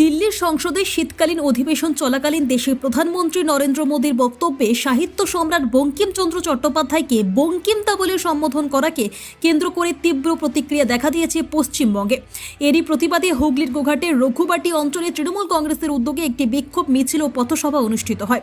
দিল্লির সংসদে শীতকালীন অধিবেশন চলাকালীন দেশের প্রধানমন্ত্রী নরেন্দ্র মোদীর বক্তব্যে সাহিত্য সম্রাট বঙ্কিমচন্দ্র চট্টোপাধ্যায়কে বঙ্কিমতা বলে সম্বোধন করাকে কেন্দ্র করে তীব্র প্রতিক্রিয়া দেখা দিয়েছে পশ্চিমবঙ্গে। এরই প্রতিবাদে হুগলির গোঘাটের রঘুবাটি অঞ্চলে তৃণমূল কংগ্রেসের উদ্যোগে একটি বিক্ষোভ মিছিল ও পথসভা অনুষ্ঠিত হয়।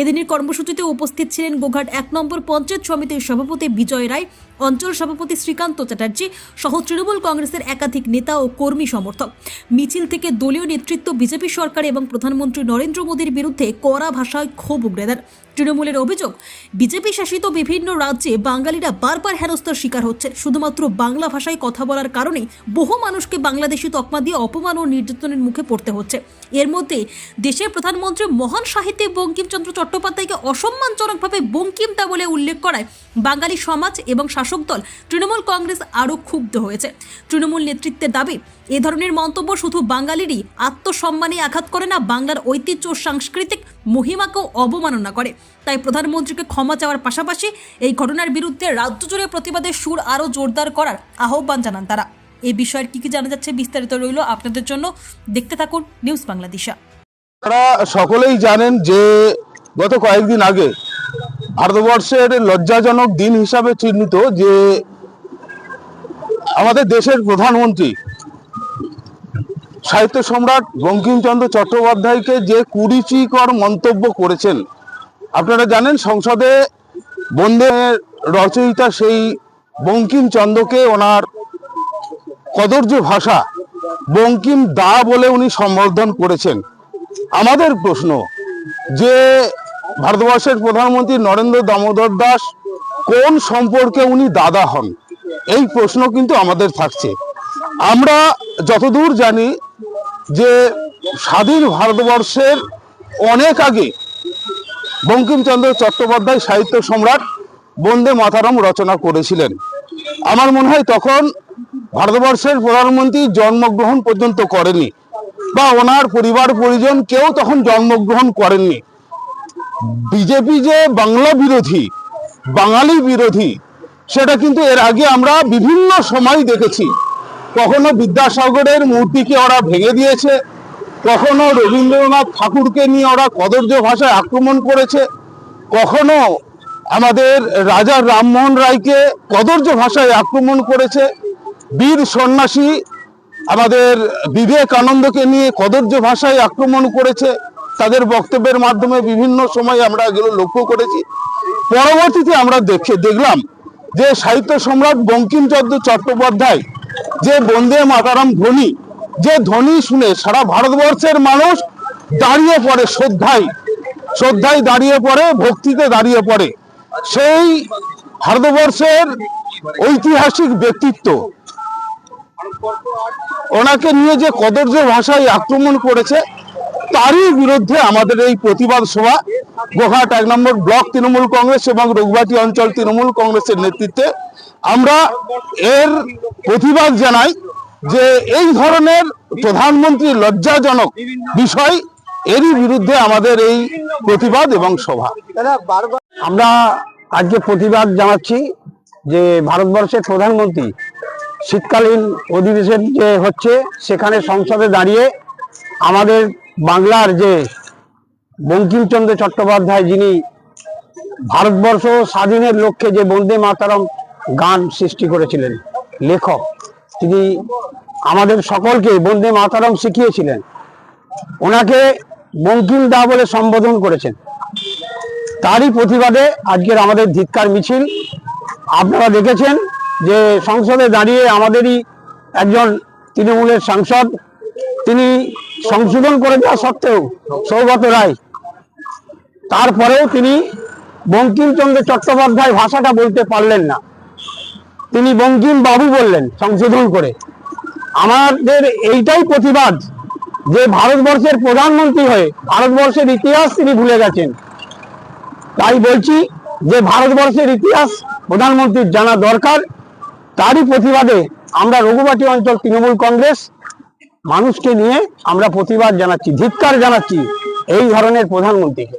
এদিনের কর্মসূচিতে উপস্থিত ছিলেন গোঘাট এক নম্বর পঞ্চায়েত সমিতির সভাপতি বিজয় রায়, অঞ্চল সভাপতি শ্রীকান্ত চ্যাটার্জি সহ তৃণমূল কংগ্রেসের একাধিক নেতা ও কর্মী সমর্থক। মিছিল থেকে দলীয় নেতৃত্ব বিজেপি সরকার এবং প্রধানমন্ত্রী নরেন্দ্র মোদীর বিরুদ্ধে কড়া ভাষায় ক্ষোভ উগড়ে দেন। তৃণমূলের অভিযোগ, বিজেপি শাসিত বিভিন্ন রাজ্যে বাঙালিরা বারবার হেনস্থার শিকার হচ্ছে শুধুমাত্র বাংলা ভাষায় কথা বলার কারণে বহু মানুষকে বাংলাদেশি তকমা দিয়ে অপমান ও নির্যাতনের মুখে পড়তে হচ্ছে। এর মধ্যে দেশের প্রধানমন্ত্রী মহান সাহিত্যিক বঙ্কিমচন্দ্র চট্টোপাধ্যায়কে অসম্মানজনকভাবে বঙ্কিমতা বলে উল্লেখ করায় বাঙালি সমাজ এবং শাসক দল তৃণমূল কংগ্রেস আরও ক্ষুব্ধ হয়েছে। তৃণমূল নেতৃত্বের দাবি, এ ধরনের মন্তব্য শুধু বাঙালিরই আত্মসম্মানে আঘাত করে না, বাংলার ঐতিহ্য সাংস্কৃতিক মহিমাকেও অবমাননা করে। তাই প্রধানমন্ত্রীকে ক্ষমা চাওয়ার পাশাপাশি এই ঘটনার বিরুদ্ধে রাজ্য জুড়ে প্রতিবাদের সুর আরও জোরদার করার আহ্বান জানান তারা। এই বিষয়ের কি কি জানা যাচ্ছে বিস্তারিত রইল আপনাদের জন্য। দেখতে থাকুন নিউজ বাংলাদেশা। তারা সকলেই জানেন যে গত কয়েকদিন আগে ভারতবর্ষের লজ্জাজনক দিন হিসাবে চিহ্নিত যে আমাদের দেশের প্রধানমন্ত্রী সাহিত্য সম্রাট বঙ্কিমচন্দ্র চট্টোপাধ্যায়কে যে কুরুচিকর মন্তব্য করেছেন, আপনারা জানেন সংসদে বন্দে রচয়িতা সেই বঙ্কিমচন্দ্রকে ওনার কদর্য ভাষা বঙ্কিম দা বলে উনি সম্বোধন করেছেন। আমাদের প্রশ্ন, যে ভারতবর্ষের প্রধানমন্ত্রী নরেন্দ্র দামোদর দাস কোন সম্পর্কে উনি দাদা হন? এই প্রশ্ন কিন্তু আমাদের থাকছে। আমরা যতদূর জানি যে স্বাধীন ভারতবর্ষের অনেক আগে বঙ্কিমচন্দ্র চট্টোপাধ্যায় সাহিত্য সম্রাট বন্দে মাতারম রচনা করেছিলেন। আমার মনে হয় তখন ভারতবর্ষের প্রধানমন্ত্রী জন্মগ্রহণ পর্যন্ত করেনি বা ওনার পরিবার পরিজন কেউ তখন জন্মগ্রহণ করেননি। বিজেপি যে বাংলা বিরোধী, বাঙালি বিরোধী, সেটা কিন্তু এর আগে আমরা বিভিন্ন সময় দেখেছি। কখনো বিদ্যাসাগরের মূর্তিকে ওরা ভেঙে দিয়েছে, কখনো রবীন্দ্রনাথ ঠাকুরকে নিয়ে ওরা কদর্য ভাষায় আক্রমণ করেছে, কখনো আমাদের রাজা রামমোহন রায়কে কদর্য ভাষায় আক্রমণ করেছে, বীর সন্ন্যাসী আমাদের বিবেকানন্দকে নিয়ে কদর্য ভাষায় আক্রমণ করেছে, তাদের বক্তব্যের মাধ্যমে বিভিন্ন সময় আমরা এগুলো লক্ষ্য করেছি। পরবর্তীতে আমরা দেখে দেখলাম যে সাহিত্য সম্রাট বঙ্কিমচন্দ্র চট্টোপাধ্যায় যে বন্দে মাতারাম ধ্বনি, যে ধ্বনি শুনে সারা ভারতবর্ষের মানুষ দাঁড়িয়ে পড়ে শ্রদ্ধায় শ্রদ্ধায় দাঁড়িয়ে পড়ে, ভক্তিতে দাঁড়িয়ে পড়ে। সেই ভারতবর্ষের ঐতিহাসিক ব্যক্তিত্ব। ওনাকে নিয়ে যে কদর্য ভাষায় আক্রমণ করেছে তারই বিরুদ্ধে আমাদের এই প্রতিবাদ সভা গোহাট এক নম্বর ব্লক তৃণমূল কংগ্রেস এবং রঘুবাটি অঞ্চল তৃণমূল কংগ্রেসের নেতৃত্বে আমরা এর প্রতিবাদ জানাই যে এই ধরনের প্রধানমন্ত্রী লজ্জাজনক বিষয় এরই বিরুদ্ধে আমাদের এই প্রতিবাদ এবং সভা। আমরা আজকে প্রতিবাদ জানাচ্ছি যে ভারতবর্ষের প্রধানমন্ত্রী শীতকালীন অধিবেশন যে হচ্ছে, সেখানে সংসদে দাঁড়িয়ে আমাদের বাংলার যে বঙ্কিমচন্দ্র চট্টোপাধ্যায় যিনি ভারতবর্ষ স্বাধীনের লক্ষ্যে যে বন্দে মাতারম গান সৃষ্টি করেছিলেন, লেখক, তিনি আমাদের সকলকে বন্দে মাতারম শিখিয়েছিলেন। ওনাকে বঙ্কিম দা বলে সম্বোধন করেছেন। তারই প্রতিবাদে আজকের আমাদের ধিৎকার মিছিল। আপনারা দেখেছেন যে সংসদে দাঁড়িয়ে আমাদেরই একজন তৃণমূলের সাংসদ, তিনি সংশোধন করে দেওয়া সত্ত্বেও সৌগত রায়, তারপরেও তিনি বঙ্কিমচন্দ্র চট্টোপাধ্যায় ভাষাটা বলতে পারলেন না। তিনি বঙ্কিম বাবু বললেন সংশোধন করে। আমাদের এইটাই প্রতিবাদ যে ভারতবর্ষের প্রধানমন্ত্রী হয়ে ভারতবর্ষের ইতিহাস তিনি ভুলে গেছেন। তাই বলছি যে ভারতবর্ষের ইতিহাস প্রধানমন্ত্রীর জানা দরকার। তারই প্রতিবাদে আমরা রঘুবাটি অঞ্চল তৃণমূল কংগ্রেস মানুষকে নিয়ে আমরা প্রতিবাদ জানাচ্ছি ধিক্কার জানাচ্ছি এই ধরনের প্রধানমন্ত্রীকে।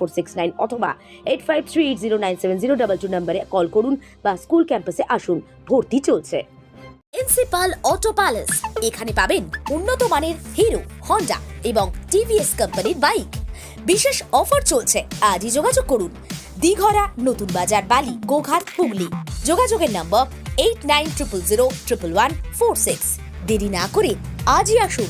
four six nine অথবা eight five three eight zero nine seven zero double two নম্বরে কল করুন বা স্কুল ক্যাম্পাসে আসুন। ভর্তি চলছে। প্রিন্সিপাল অটো প্যালেস এখানে পাবেন উন্নত মানের হিরো হন্ডা এবং টিভিএস কোম্পানির বাইক বিশেষ অফার চলছে। আজই যোগাযোগ করুন। দিঘরা, নতুন বাজার, বালি, গোঘাট, হুগলি। যোগাযোগের নম্বর eight nine triple zero triple one four six দেরি না করে আজই আসুন।